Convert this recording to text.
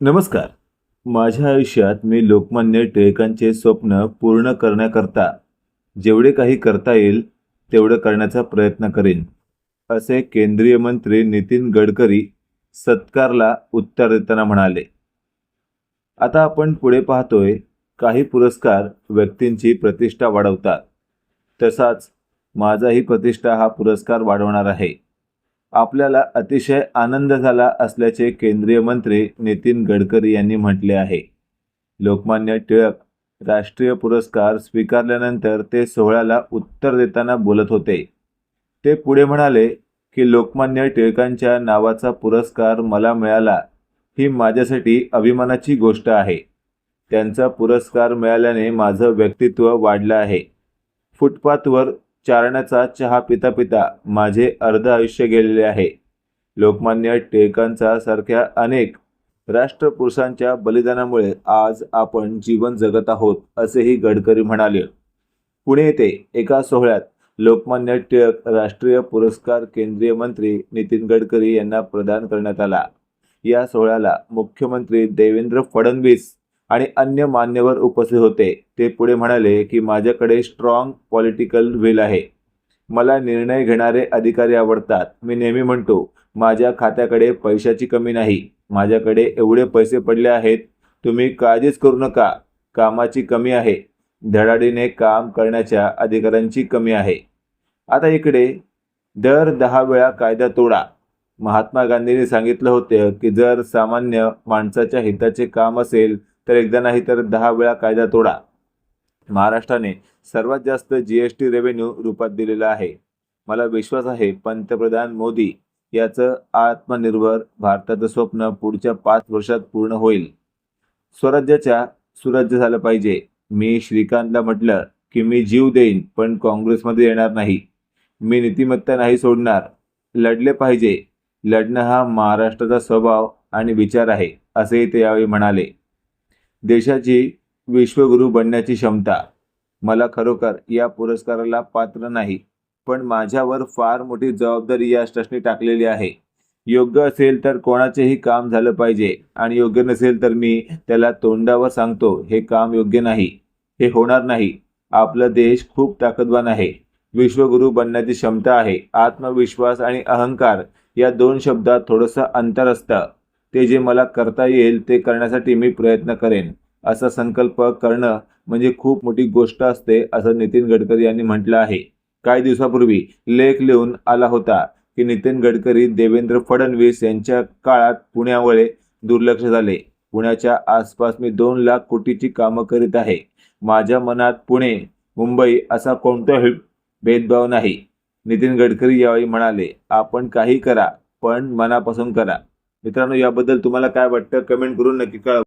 नमस्कार. माझ्या आयुष्यात मी लोकमान्य टिळकांचे स्वप्न पूर्ण करण्याकरता जेवढे काही करता येईल तेवढं करण्याचा प्रयत्न करेन असे केंद्रीय मंत्री नितीन गडकरी सत्कारला उत्तर देताना म्हणाले. आता आपण पुढे पाहतोय काही पुरस्कार व्यक्तींची प्रतिष्ठा वाढवतात. तसाच माझाही प्रतिष्ठा हा पुरस्कार वाढवणार आहे. आपल्याला अतिशय आनंद झाला असल्याचे केंद्रीय मंत्री नितीन गडकरी यांनी म्हटले आहे. लोकमान्य टिळक राष्ट्रीय पुरस्कार स्वीकारल्यानंतर ते सोहळ्याला उत्तर देताना बोलत होते. ते पुढे म्हणाले की लोकमान्य टिळकांच्या नावाचा पुरस्कार मला मिळाला ही माझ्यासाठी अभिमानाची गोष्ट आहे. त्यांचा पुरस्कार मिळाल्याने माझं व्यक्तित्व वाढलं आहे. फुटपाथवर चारण्याचा चहा पिता पिता माझे अर्ध आयुष्य गेलेले आहे. लोकमान्य टिळकांचा सारख्या अनेक राष्ट्रपुरुषांच्या बलिदानामुळे आज आपण जीवन जगत आहोत असेही गडकरी म्हणाले. पुणे येथे एका सोहळ्यात लोकमान्य टिळक राष्ट्रीय पुरस्कार केंद्रीय मंत्री नितीन गडकरी यांना प्रदान करण्यात आला. या सोहळ्याला मुख्यमंत्री देवेंद्र फडणवीस आणि अन्य मान्यवर उपस्थित होते. ते पुढे म्हणाले की माझ्याकडे स्ट्रॉंग पॉलिटिकल विल आहे. मला निर्णय घेणारे अधिकारी आवडतात. मी नेहमी म्हणतो माझ्या खात्याकडे पैशाची कमी नाही. माझ्याकडे एवढे पैसे पडले आहेत तुम्ही काळजीच करू नका. कामाची कमी आहे. धडाडीने काम करण्याच्या अधिकाऱ्यांची कमी आहे. आता इकडे दर दहा वेळा कायदा तोडा. महात्मा गांधींनी सांगितलं होतं की जर सामान्य माणसाच्या हिताचे काम असेल तर एकदा नाही तर दहा वेळा कायदा तोडा. महाराष्ट्राने सर्वात जास्त जी एस टी रेव्हेन्यू रूपात दिलेला आहे. मला विश्वास आहे पंतप्रधान मोदी याचं आत्मनिर्भर भारताचं स्वप्न पुढच्या पाच वर्षात पूर्ण होईल. स्वराज्याच्या सुराज्य झालं पाहिजे. मी श्रीकांतला म्हटलं की मी जीव देईन पण काँग्रेसमध्ये येणार नाही. मी नीतिमत्ता नाही सोडणार. लढले पाहिजे. लढणं हा महाराष्ट्राचा स्वभाव आणि विचार आहे असेही ते यावेळी म्हणाले. देशाची विश्वगुरू बनण्याची क्षमता मला खरोखर या पुरस्काराला पात्र नाही पण माझ्यावर फार मोठी जबाबदारी या ट्रस्टने टाकलेली आहे. योग्य असेल तर कोणाचेही काम झालं पाहिजे आणि योग्य नसेल तर मी त्याला तोंडावर सांगतो हे काम योग्य नाही हे होणार नाही. आपला देश खूप ताकदवान आहे. विश्वगुरू बनण्याची क्षमता आहे. आत्मविश्वास आणि अहंकार या दोन शब्दात थोडंसं अंतर असतं. ते जे मला करता येईल ते करण्यासाठी मी प्रयत्न करेन. असा संकल्प करणं म्हणजे खूप मोठी गोष्ट असते असं नितीन गडकरी यांनी म्हटलं आहे. काही दिवसापूर्वी लेख लिहून आला होता की नितीन गडकरी देवेंद्र फडणवीस यांच्या काळात पुण्यामुळे दुर्लक्ष झाले. पुण्याच्या आसपास मी दोन लाख कोटीची कामं करीत आहे. माझ्या मनात पुणे मुंबई असा कोणताही भेदभाव नाही. नितीन गडकरी यावेळी म्हणाले आपण काही करा पण मनापासून करा. मित्रांनो याबद्दल तुम्हाला काय वाटतं? कमेंट करून नक्की कळवा.